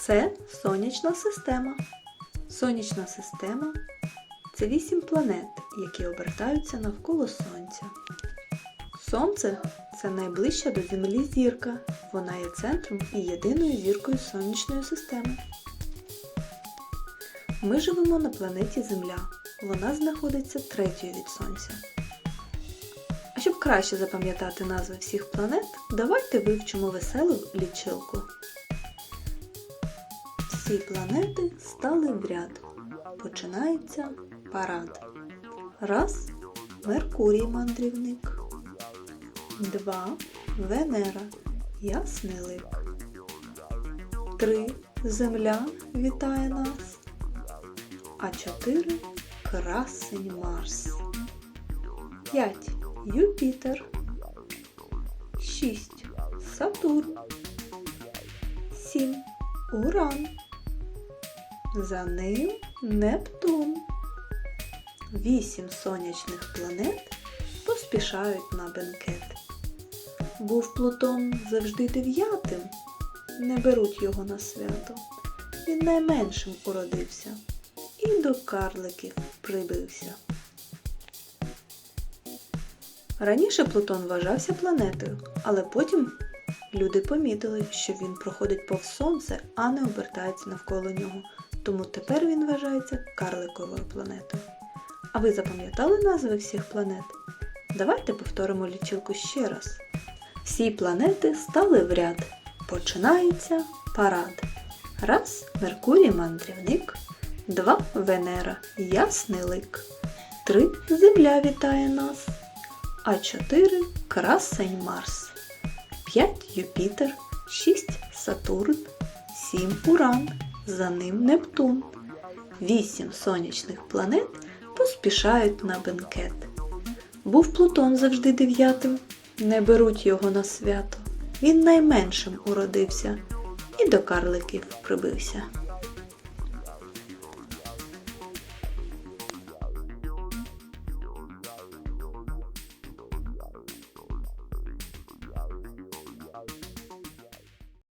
Це сонячна система. Сонячна система це вісім планет, які обертаються навколо Сонця. Сонце це найближча до Землі зірка. Вона є центром і єдиною зіркою сонячної системи. Ми живемо на планеті Земля. Вона знаходиться третьою від Сонця. А щоб краще запам'ятати назви всіх планет, давайте вивчимо веселу лічилку. Всі планети стали в ряд. Починається парад. Раз Меркурій мандрівник. Два Венера Ясний лик. Три Земля вітає нас. А чотири Красень Марс. П'ять Юпітер. Шість Сатурн. Сім Уран. За ним Нептун. Вісім сонячних планет поспішають на бенкет. Був Плутон завжди дев'ятим, не беруть його на свято. Він найменшим уродився і до карликів прибився. Раніше Плутон вважався планетою, але потім люди помітили, що він проходить повз сонце, а не обертається навколо нього. Тому тепер він вважається карликовою планетою. А ви запам'ятали назви всіх планет? Давайте повторимо лічилку ще раз. Всі планети стали в ряд. Починається парад. Раз Меркурій мандрівник. Два Венера ясний лик. Три Земля вітає нас. А чотири красень Марс. П'ять Юпітер. Шість Сатурн. Сім Уран. За ним Нептун. Вісім сонячних планет поспішають на бенкет. Був Плутон завжди дев'ятим, не беруть його на свято. Він найменшим уродився і до карликів прибився.